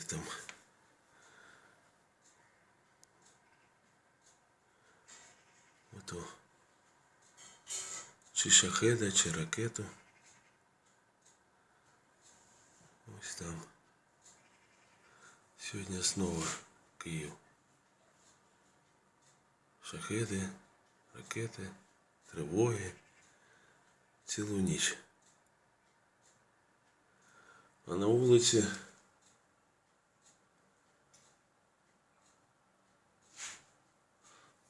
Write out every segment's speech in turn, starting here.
Де там? Ото. Чи шахеда, чи ракету. Ось там. Сьогодні знову Київ. Шахеди, ракети, тривоги. Цілу ніч. А на вулиці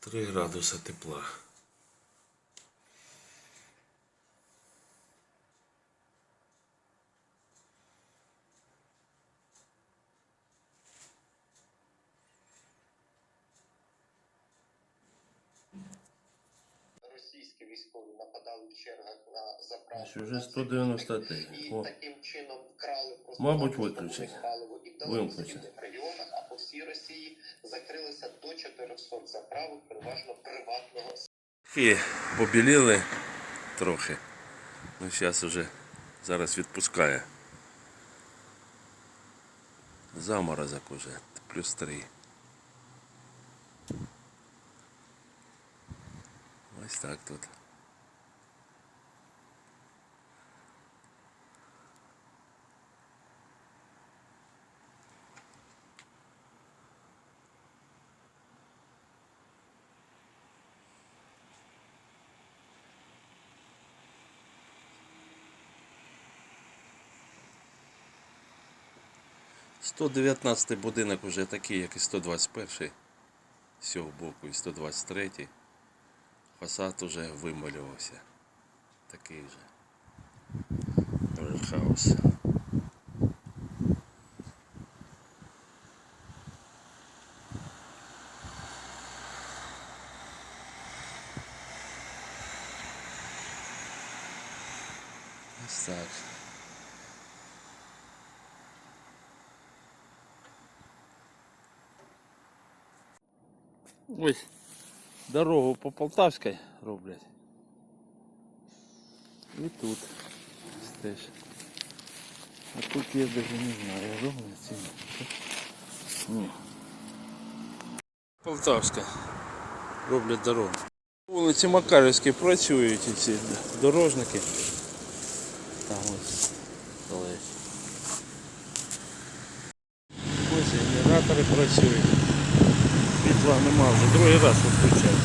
три градуса тепла. російські військові нападали в чергах на заправку. Уже 193. І таким чином вкрали просто Мабуть, багато виключать. паливо і вдалося закрилися до 400 заправок, переважно приватного І побіліли трохи. Ну, зараз вже зараз відпускає. Заморозок уже, плюс три. Ось так тут. Сто дев'ятнадцятий будинок уже такий, як і 121 з цього боку, і 123. Фасад уже вималювався. Такий же. Хаус. Ось так. Ось дорогу по Полтавській роблять. І тут теж. А тут я даже не знаю, роблять чи ні. Полтавська. Роблять дорогу. Вулиці Макарівські працюють ці дорожники. Там ось стоять. Ось генератори працюють. Світла нема вже другий раз відключають.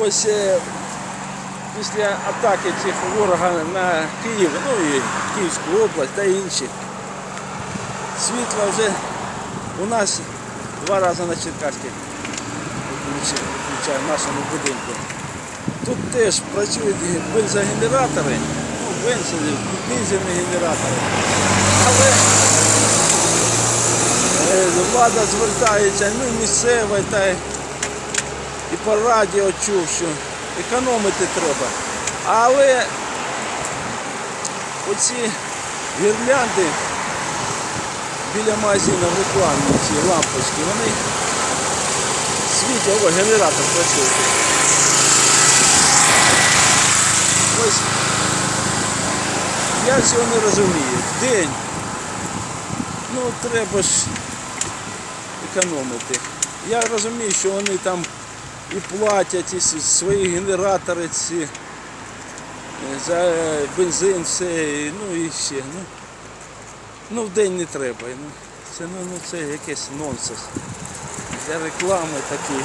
Ось е, після атаки цих ворога на Київ, ну і Київську область та інші, світла вже у нас два рази на Черкаській в нашому будинку. Тут теж працюють бензогенератори, бензини, дизельні генератори. Але е, влада звертається, ну місцева, та і по радіо чув, що економити треба. Але оці гірлянди біля магазину рекламні, ці лампочки, вони світять, о, генератор працює. Ось я цього не розумію. День. Ну треба ж економити. Я розумію, що вони там і платять і свої генератори ці е, за бензин, все, і, ну і ще. Ну, ну в день не треба. Ну, це, ну, ну, це якийсь нонсенс. Для реклами такі.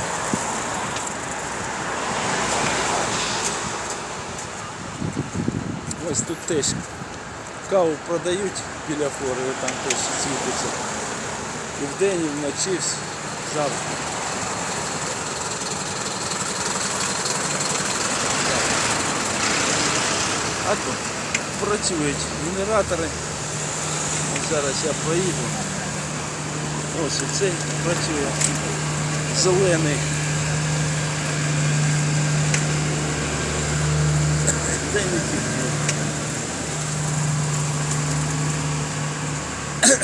Ось тут теж каву продають біля фори, там теж світиться. І вдень, і вночі завжди. А тут працюють генератори. Зараз я проїду. Ось і цей працює. Зелений. Де не did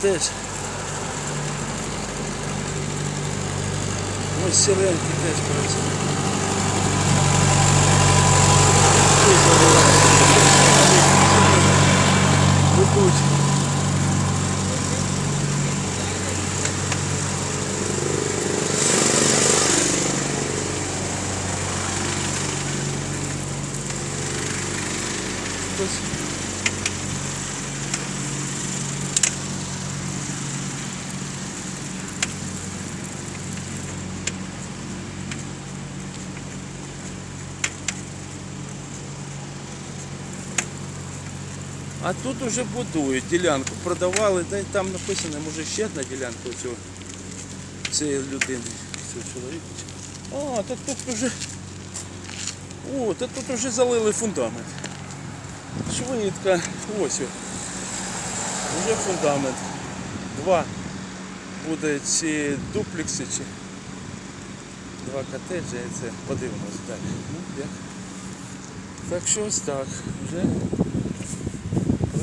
this. Ось сиренки теж працюють. Ведуть. А тут уже будують ділянку, продавали, та там написано, може ще одна ділянка цього цієї людини, цього чоловіка. А, та тут уже. О, та тут уже залили фундамент. Швидко. Ось. о. Уже фундамент. Два буде ці дуплекси чи два котеджі, це подивимось далі. Ну, як. Так що ось так. Вже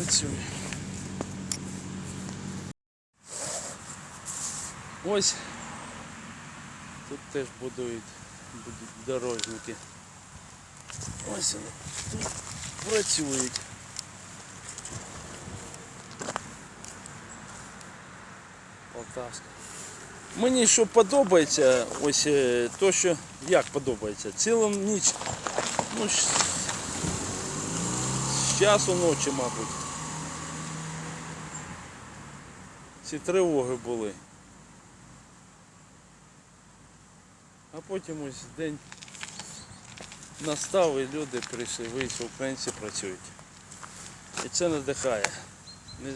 працює. Ось тут теж будують будуть дорожники. Ось вони тут працюють. Полтавська. Мені що подобається, ось е, то, що як подобається, цілу ніч, ну, з часу ночі, мабуть. Ці тривоги були. А потім ось день настав і люди прийшли, вийшли, українці працюють. І це надихає. Не,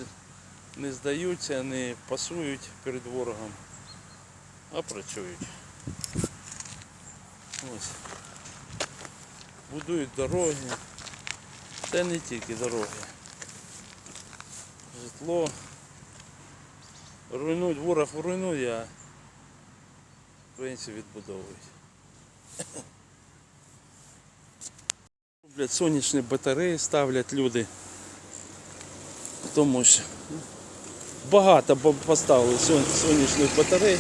не здаються, не пасують перед ворогом, а працюють. Ось. Будують дороги. Та не тільки дороги. Житло. Руйнують, ворог руйнує, а українці відбудовують. Роблять сонячні батареї ставлять люди. Тому що ну, багато поставили сонячних батарей.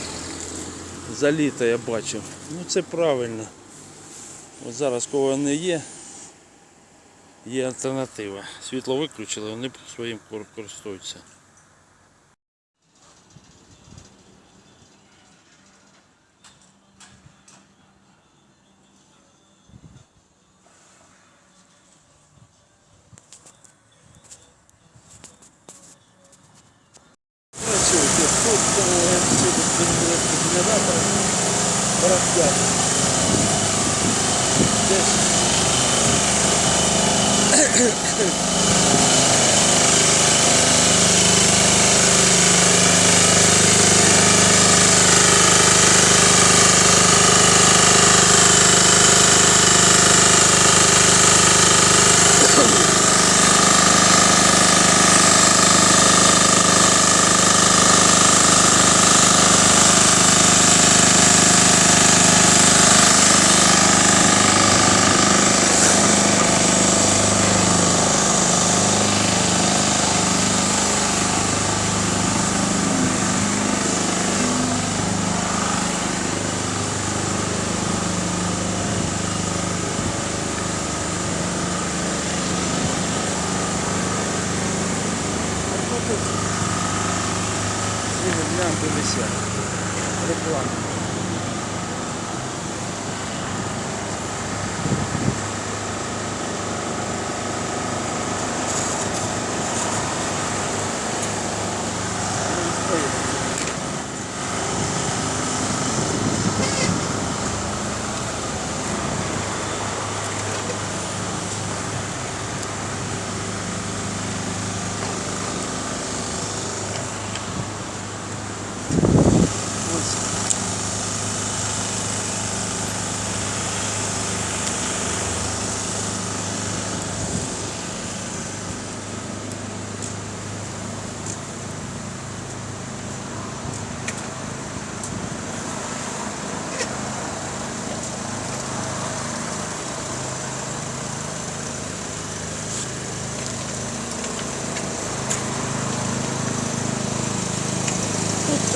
За літо я бачив. Ну це правильно. От зараз кого вони є, є альтернатива. Світло виключили, вони своїм користуються. Працюють От тут, е, всі тут генератори, барахтять. Десь А тут от ці гляньте. Реклама.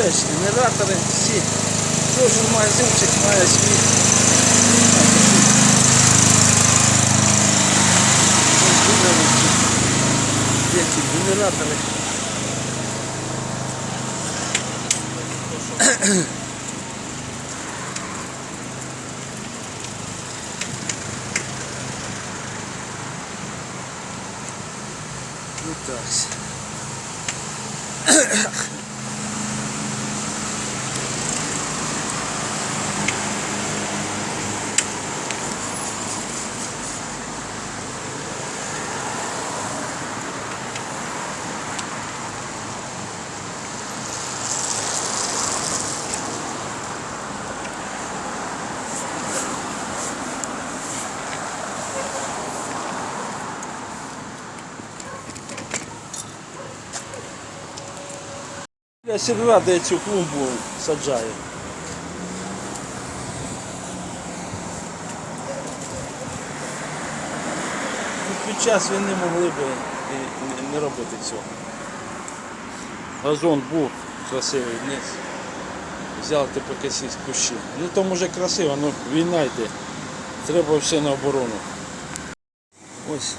Теж генератори, всі. Кожен магазинчик має свій. Є генератори. Ну так. Я сільради цю клумбу саджаю. Ну, Під час війни могли б не- робити цього. Газон був красивий вниз. Взяв типу якісь кущі. Ну то може красиво, ну війна йде. Треба все на оборону. Ось.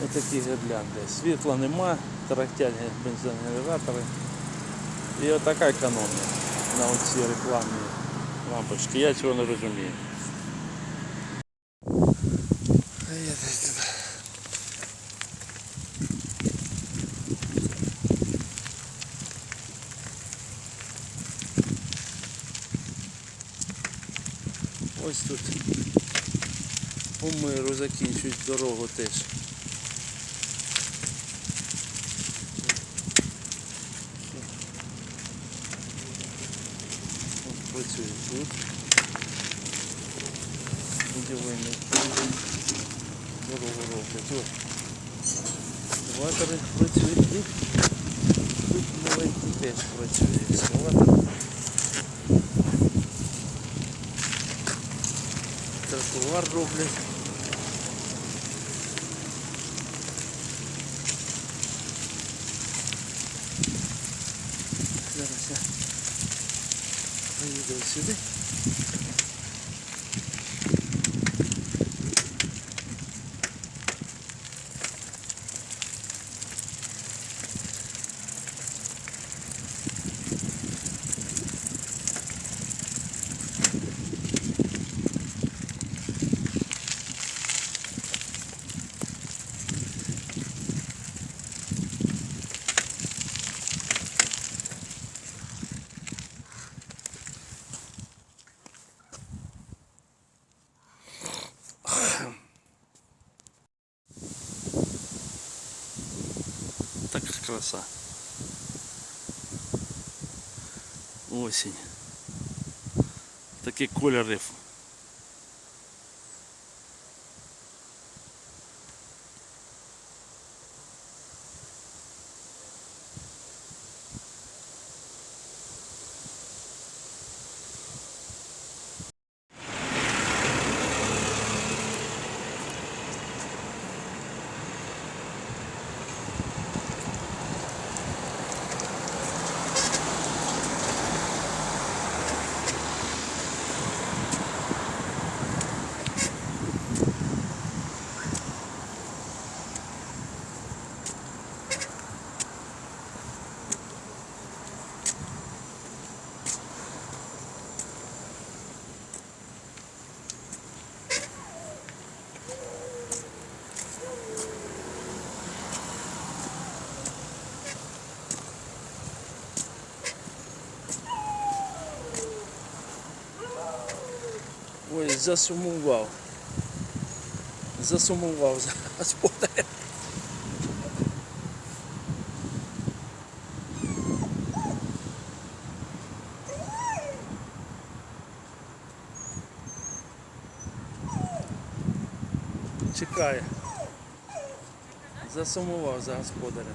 Тут отакі гірлянди. Світла нема, тарахтять бензогенератори. І отака економія на оці рекламні лампочки. Я цього не розумію. Ось тут по миру закінчують дорогу теж. тут. Будівельний. Дорогу роблять. Ось. Екскаватори працюють і тут маленький теж працює екскаватор. Тротуар роблять. 十岁 краса. Осінь. Такий кольори. Ой, засумував. Засумував за господарем. Чекає. Засумував за господарем.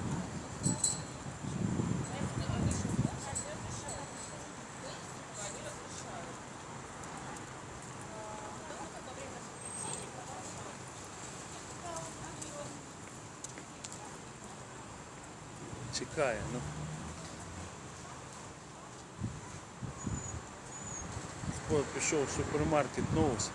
Чекає. Ну. Скоро пішов в супермаркет Новус.